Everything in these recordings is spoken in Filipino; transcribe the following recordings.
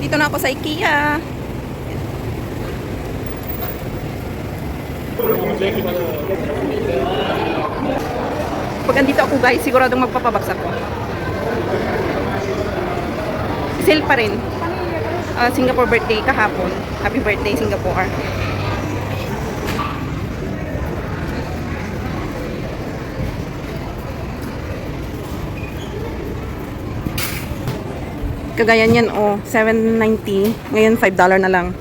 Dito na ako sa IKEA. Pag andito ako guys, siguradong magpapabaksak ko. Sale pa rin. Ah, Singapore birthday kahapon. Happy birthday Singapore. Kagaya niyan, oh, 7.90. Ngayon, $5 na lang.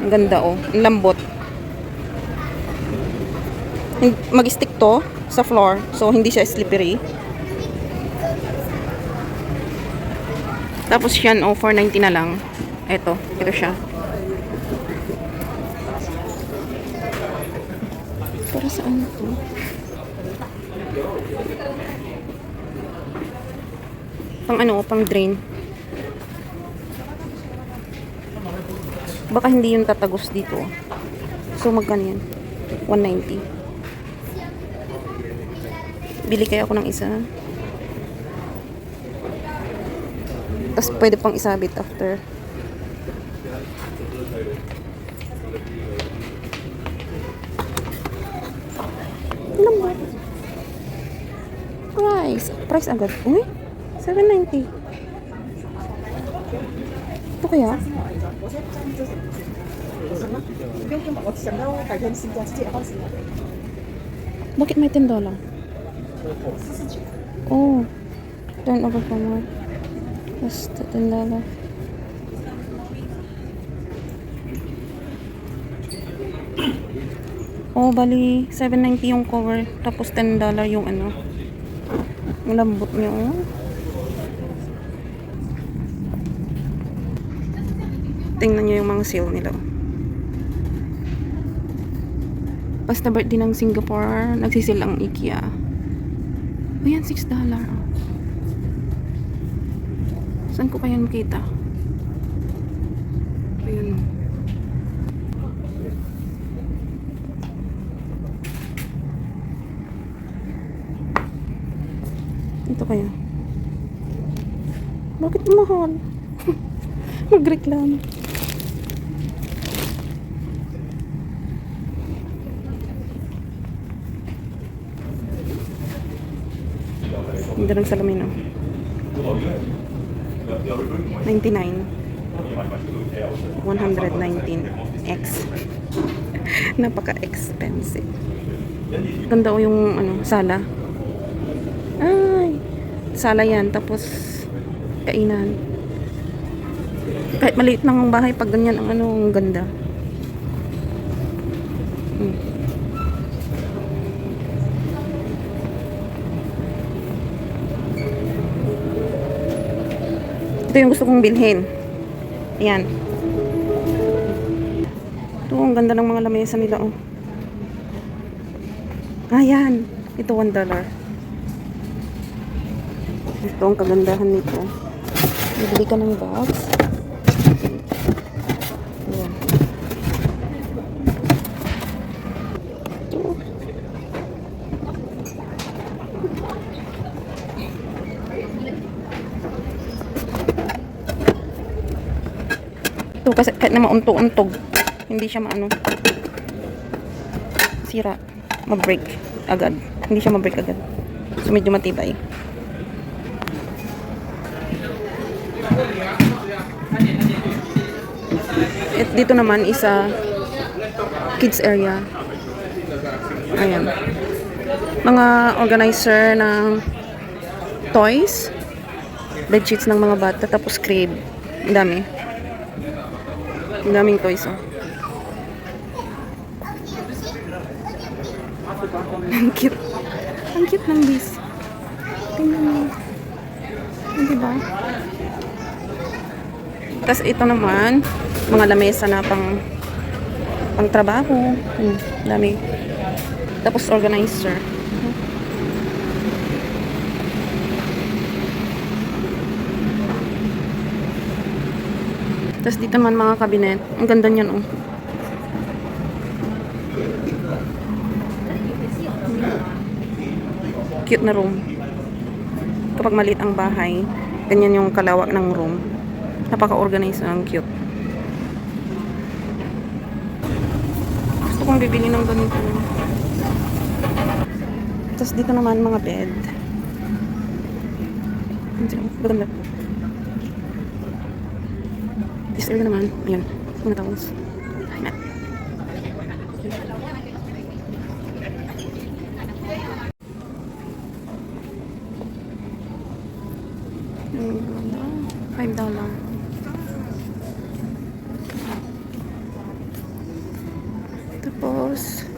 Ang ganda, oh. Ang lambot. Mag-stick to sa floor. So, hindi siya slippery. Tapos yan, oh, 4.90 na lang. Ito, ito siya. Para saan to? Pang ano, pang drain. Baka hindi yung tatagos dito. So, magkano yan? 190. Bili kaya ako ng isa. Tapos, pwede pang isabit after. Alam mo? Price. Price agad. Uy, 790. Ito kaya? Bakit may 10 dollar? Oh. Turn over for more. Basta 10 dollar. Oh, bali 790 yung cover tapos 10 dollar yung ano. Ang lambot niya oh. Tingnan niyo yung mga sale nila. Oh. Basta birthday ng Singapore, nagsisil ang IKEA. Ayan, 6 dollar. oh. Saan ko kaya makita? Ayan. Ito kaya. Bakit mahal? Magreklamo. Ganda ng salamin, oh. 99. 119. X. Napaka-expensive. Ganda o yung ano, sala. Ay, sala yan. Tapos, kainan. Kahit maliit lang ang bahay, pag ganyan ang ano, ang ganda. Ito yung gusto kong bilhin. Ayan. Ito, ang ganda ng mga lamesa nila, oh. Ayan. Ito, one dollar. Ito ang kagandahan nito. Bibili ka ng box. Ito kasi kahit na mauntog-untog, hindi siya maano. Sira. Ma-break agad. Hindi siya ma-break agad. So medyo matibay. At dito naman isa kids area. Ayan. Mga organizer ng toys, bedsheets ng mga bata, tapos crib. Dami. Ang daming toys, oh. Ang cute. Ang cute ng bis. Tingnan mo. Diba? Tapos ito naman, mga lamesa na pang pang trabaho. Hmm, dami. Tapos organizer. Tapos dito naman mga kabinet. Ang ganda niyan, oh. Cute na room. Kapag maliit ang bahay, ganyan yung kalawak ng room. Napaka-organized ang cute. Gusto kong bibili ng ganito. Tapos dito naman mga bed. Maganda. Area naman, ayun, mga towels. Ganda. Five dollar. Tapos,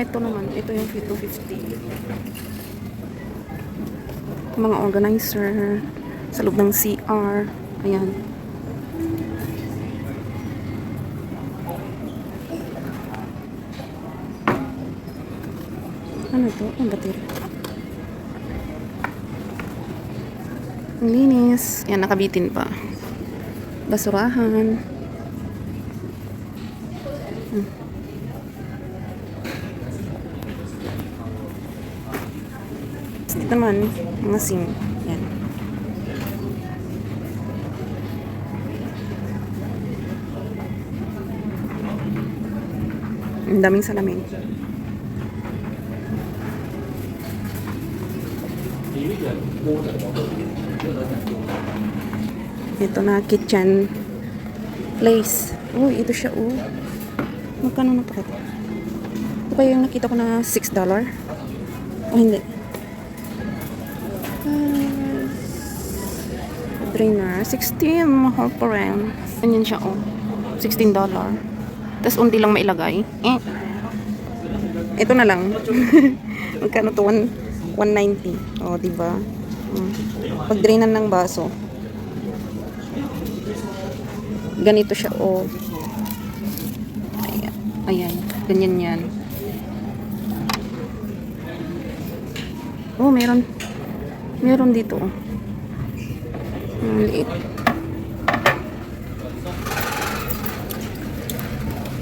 ito naman, ito yung 250. Mga organizer sa loob ng CR. Ayan. Ano to? Ang battery. Ang linis. Yan, nakabitin pa. Basurahan. Hmm. Dito naman, mga sim. Yan. Ang daming salamin. Ito na, kitchen place. Uy, ito siya, oh. Magkano na to? Ito pa yung nakita ko na $6 dollar. O hindi. Ah, drainer. 16. Mahal pa rin. Ganyan siya, oh. $16 dollar. Tapos undi lang mailagay. Eh. Ito na lang. Magkano to? One- 190. O, oh, diba? Mm. Pag-drainan ng baso. Ganito siya, oh. Ayan. Ayan. Ganyan yan. Oh, meron. Meron dito, oh. Ang liit.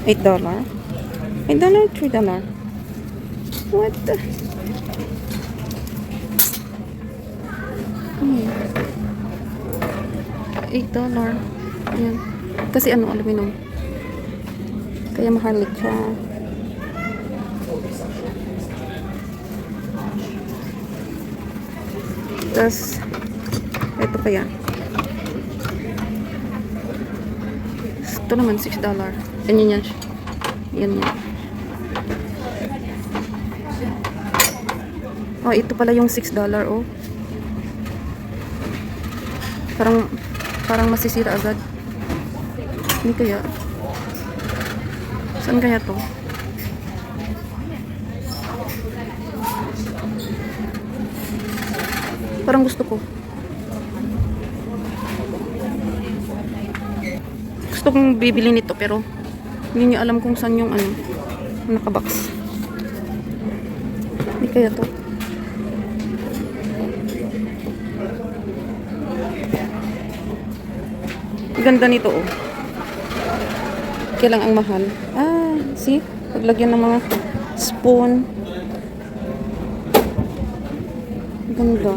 $8 dollar. $8 dollar, $3 dollar. What the? Hmm. $8 dollar. Ayan. Kasi ano, aluminum. Kaya mahal siya. Tapos, ito pa yan. Ito naman, $6 dollar. Ganyan yan siya. Yan yan. Oh, ito pala yung $6 dollar, oh. Parang, parang masisira agad. Hindi kaya. Saan kaya to? Parang gusto ko. Gusto kong bibili nito pero hindi niya alam kung saan yung ano nakabox. Hindi kaya to. Ganda nito oh. Kaya lang ang mahal. Ah, see? Paglagyan ng mga spoon. Ganda.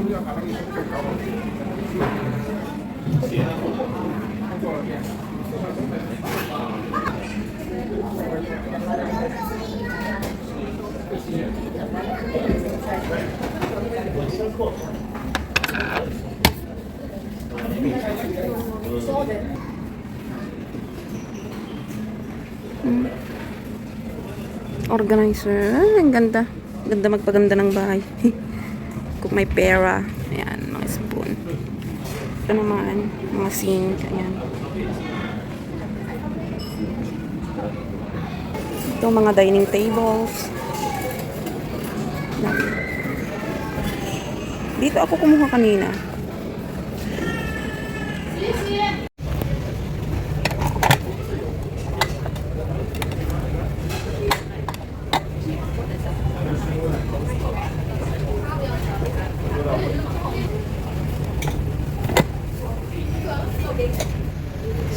Organizer. Ah, ang ganda. Ganda magpaganda ng bahay. Kung may pera. Ayan, mga spoon. Ito naman, mga sink. Ayan. Ito mga dining tables. Dito ako kumuha kanina.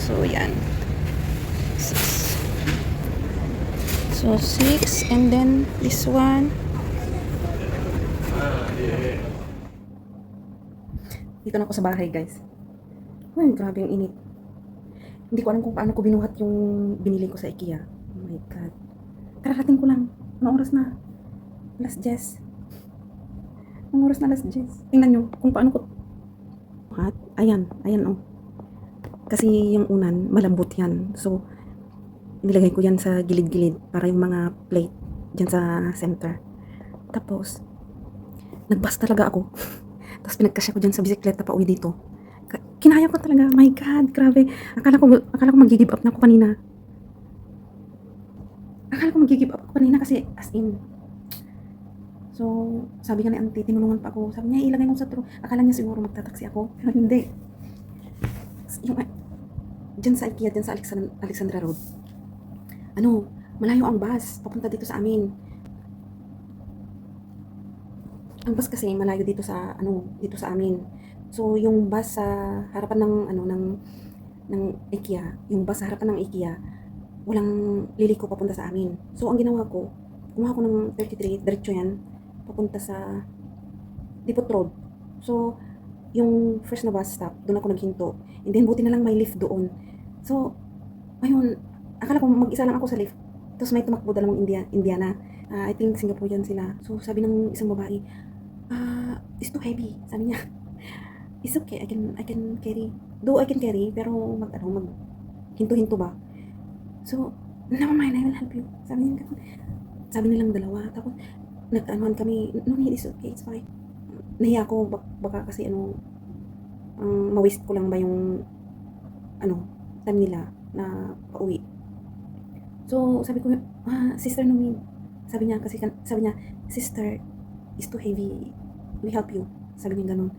So, yan. Six. So, six. And then, this one. Dito na ako sa bahay, guys. Uy, grabe ang init. Hindi ko alam kung paano ko binuhat yung binili ko sa IKEA. Oh my God. Kararating ko lang. Anong oras na? Alas 10. Anong oras na alas 10? Tingnan nyo kung paano ko... Hat? Ayan. Ayan oh. Kasi yung unan, malambot yan. So, nilagay ko yan sa gilid-gilid para yung mga plate dyan sa center. Tapos, nagbas talaga ako. Tapos pinagkasya ko dyan sa bisikleta pa uwi dito. Kinaya ko talaga. My God, grabe. Akala ko, akala ko mag-give up na ako kanina. Akala ko mag-give up ako kanina kasi as in. So, sabi nga ni auntie, tinulungan pa ako. Sabi niya, ilagay mo sa trunk. Akala niya siguro magtataksi ako. Pero hindi. Yung, dyan sa IKEA, dyan sa Alexan- Alexandra Road. Ano, malayo ang bus. Papunta dito sa amin. Ang bus kasi malayo dito sa ano, dito sa amin. So yung bus sa harapan ng ano ng ng IKEA, yung bus sa harapan ng IKEA, walang liliko papunta sa amin. So ang ginawa ko, kumuha ko ng 33, diretso yan, papunta sa Depot Road. So yung first na bus stop, doon ako naghinto. And then buti na lang may lift doon. So ayun, akala ko mag-isa lang ako sa lift. Tapos may tumakbo dalawang India, Indiana. Ah, I think Singaporean sila. So sabi ng isang babae, ah, it's too heavy. Sabi niya, it's okay, I can, I can carry. Though I can carry, pero mag, ano, mag, hinto-hinto ba? So, never mind, I will help you. Sabi niya, sabi nilang dalawa. Tapos, nag-anuhan kami, no need, it's okay, it's fine. Nahiya ako, bak- baka kasi ano, ang ma-waste ko lang ba yung, ano, time nila na pauwi. So, sabi ko, ah, sister, no need. Sabi niya, kasi, sabi niya, sister, is too heavy. We help you. Sabi niya ganun.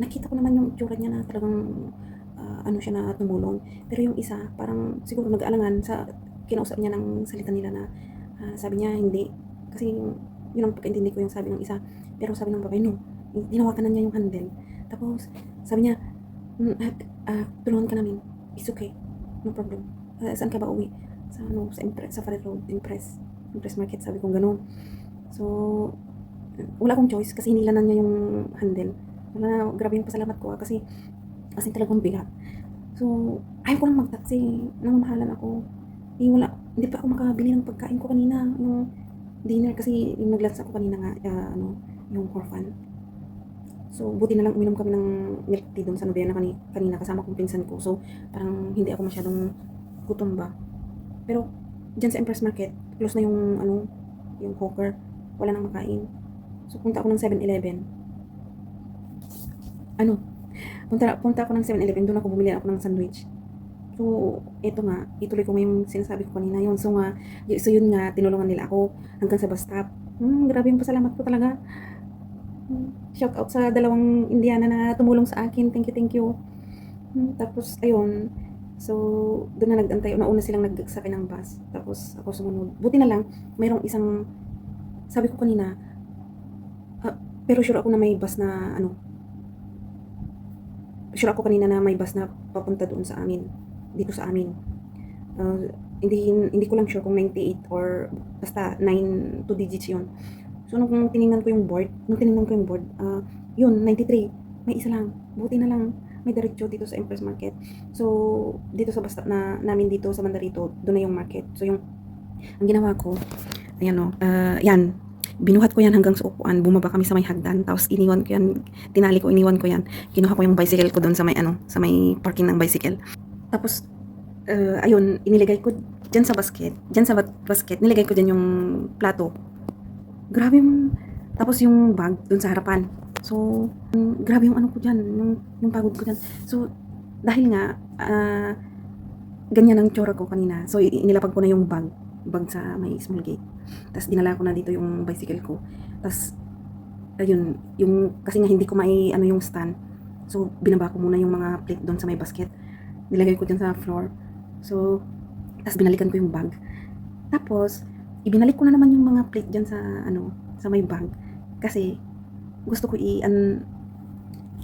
Nakita ko naman yung tsura niya na talagang ah, ano siya na tumulong. Pero yung isa, parang siguro nag-aalangan sa kinausap niya ng salita nila na ah, sabi niya hindi. Kasi yung, yun ang pagkaintindi ko yung sabi ng isa. Pero sabi ng babae, no. Tinawakan na niya yung handle. Tapos, sabi niya, "Mm, ah, tulungan ka namin. It's okay. No problem. Ah, saan ka ba uwi? Sa ano, sa Impress, sa Farid Road, Impress. Impress Market, sabi ko ganun. So, wala akong choice kasi hinila na niya yung handle. Wala na, grabe yung pasalamat ko kasi kasi talagang bigat. So, ayaw ko lang mag-taxi. Namamahalan ako. Eh, wala, hindi pa ako makabili ng pagkain ko kanina. Yung dinner kasi yung nag-lunch ako kanina nga, ah, ano, yung orphan. So, buti na lang uminom kami ng milk tea doon sa Novena kanina, kanina kasama kong pinsan ko. So, parang hindi ako masyadong gutom ba. Pero, dyan sa Empress Market, close na yung, ano, yung hawker. Wala nang makain. So, punta ako ng 7-Eleven. Ano? Punta, punta ako ng 7-Eleven. Doon ako bumili ako ng sandwich. So, eto nga. Ituloy ko yung sinasabi ko kanina yun. So, nga, so yun nga, tinulungan nila ako hanggang sa bus stop. Hmm, grabe yung pasalamat ko talaga. Hmm, shout out sa dalawang Indiana na tumulong sa akin. Thank you, thank you. Hmm, tapos, ayun. So, doon na nagantay. Nauna silang nagsakay ng bus. Tapos, ako sumunod. Buti na lang, mayroong isang, sabi ko kanina, ah, pero sure ako na may bus na, ano, sure ako kanina na may bus na papunta doon sa amin. Dito sa amin. Ah, hindi, hindi ko lang sure kung 98 or basta 9, 2 digits yun. So, nung tiningnan ko yung board, nung tiningnan ko yung board, ah, yun, 93. May isa lang. Buti na lang. May diretso dito sa Empress Market. So, dito sa basta na namin dito sa Mandarito, doon na yung market. So, yung, ang ginawa ko, ayan o, ah, yan, binuhat ko yan hanggang sa upuan, bumaba kami sa may hagdan, tapos iniwan ko yan, tinali ko, iniwan ko yan, kinuha ko yung bicycle ko doon sa may ano, sa may parking ng bicycle. Tapos, uh, ayun, iniligay ko dyan sa basket, dyan sa ba- basket, nilagay ko dyan yung plato. Grabe yung, tapos yung bag doon sa harapan. So, mm, grabe yung ano ko dyan, yung, yung pagod ko dyan. So, dahil nga, ah, ganyan ang tsura ko kanina. So, inilapag ko na yung bag, bag sa may small gate. Tapos dinala ko na dito yung bicycle ko. Tapos, ayun, yung, kasi nga hindi ko mai, ano yung stand. So, binaba ko muna yung mga plate doon sa may basket. Nilagay ko dyan sa floor. So, tapos binalikan ko yung bag. Tapos, ibinalik ko na naman yung mga plate dyan sa, ano, sa may bag. Kasi, gusto ko i, an,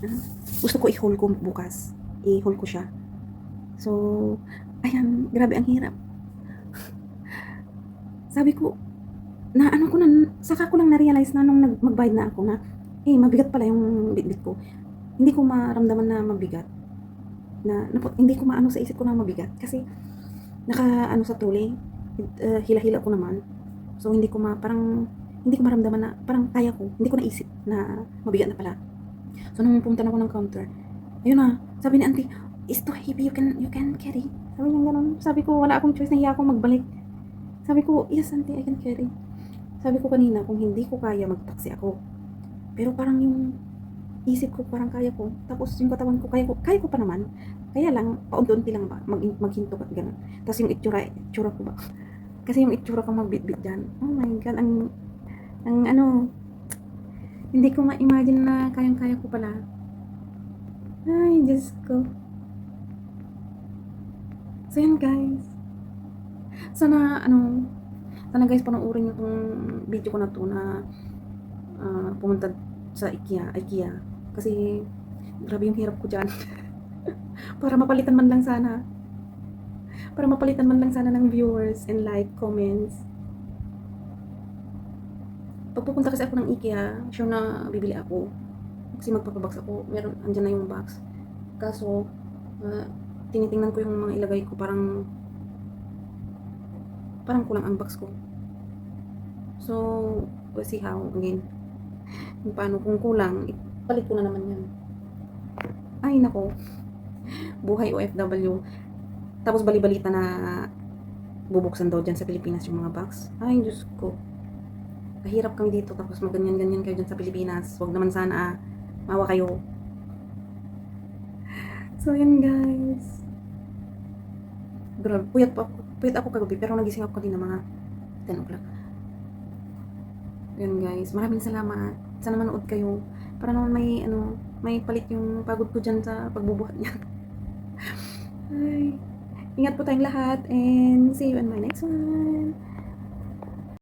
ano? gusto ko i-haul ko bukas. I-haul ko siya. So, ayan, grabe ang hirap. Sabi ko, na ano ko na, saka ko lang na-realize na nung nag, magbayad na ako na, eh, mabigat pala yung bitbit ko. Hindi ko maramdaman na mabigat. na, napu- hindi ko maano sa isip ko na mabigat kasi naka ano sa tuli uh, hila-hila ko naman so hindi ko ma parang hindi ko maramdaman na parang kaya ko. Hindi ko naisip na mabigat na pala. So nung pumunta na ako ng counter ayun na sabi ni auntie is too heavy you can you can carry. Sabi niya ganun. Sabi ko wala akong choice nahiya akong magbalik. Sabi ko yes auntie I can carry. Sabi ko kanina kung hindi ko kaya magtaksi ako. Pero parang yung isip ko parang kaya ko. Tapos yung katawan ko kaya ko kaya ko pa naman. Kaya lang paunti-unti lang ba mag, maghinto at gano'n tapos yung itsura itsura ko ba? Kasi yung itsura ko magbitbit dyan oh my god ang ang ano hindi ko ma-imagine na kayang-kaya ko pala. Ay Diyos ko. So yan guys. Sana ano sana guys panoorin nyo tong video ko na to na ah, pumunta sa IKEA IKEA. Kasi grabe yung hirap ko dyan. Para mapalitan man lang sana. Para mapalitan man lang sana ng viewers and like, comments pag pupunta kasi ako ng IKEA sure na bibili ako. Kasi magpapabox ako. Meron, andyan na yung box. Kaso ah, tinitingnan ko yung mga ilagay ko. Parang parang kulang ang box ko. So we'll see how again kung paano kung kulang ipalit ko na naman yan. Ay nako. Buhay OFW tapos balibalita na bubuksan daw dyan sa Pilipinas yung mga box. Ay Diyos ko kahirap kami dito tapos maganyan-ganyan kayo dyan sa Pilipinas. Wag naman sana ah, mawa kayo. So yan guys. Grabe. Puyat pa puyat ako kagabi pero nagising ako kanina mga 10 o'clock. Yun guys. Maraming salamat. Sana manood kayo. Para naman may ano may palit yung pagod ko dyan sa pagbubuhat niya. Ay. Ingat po tayong lahat and see you in my next one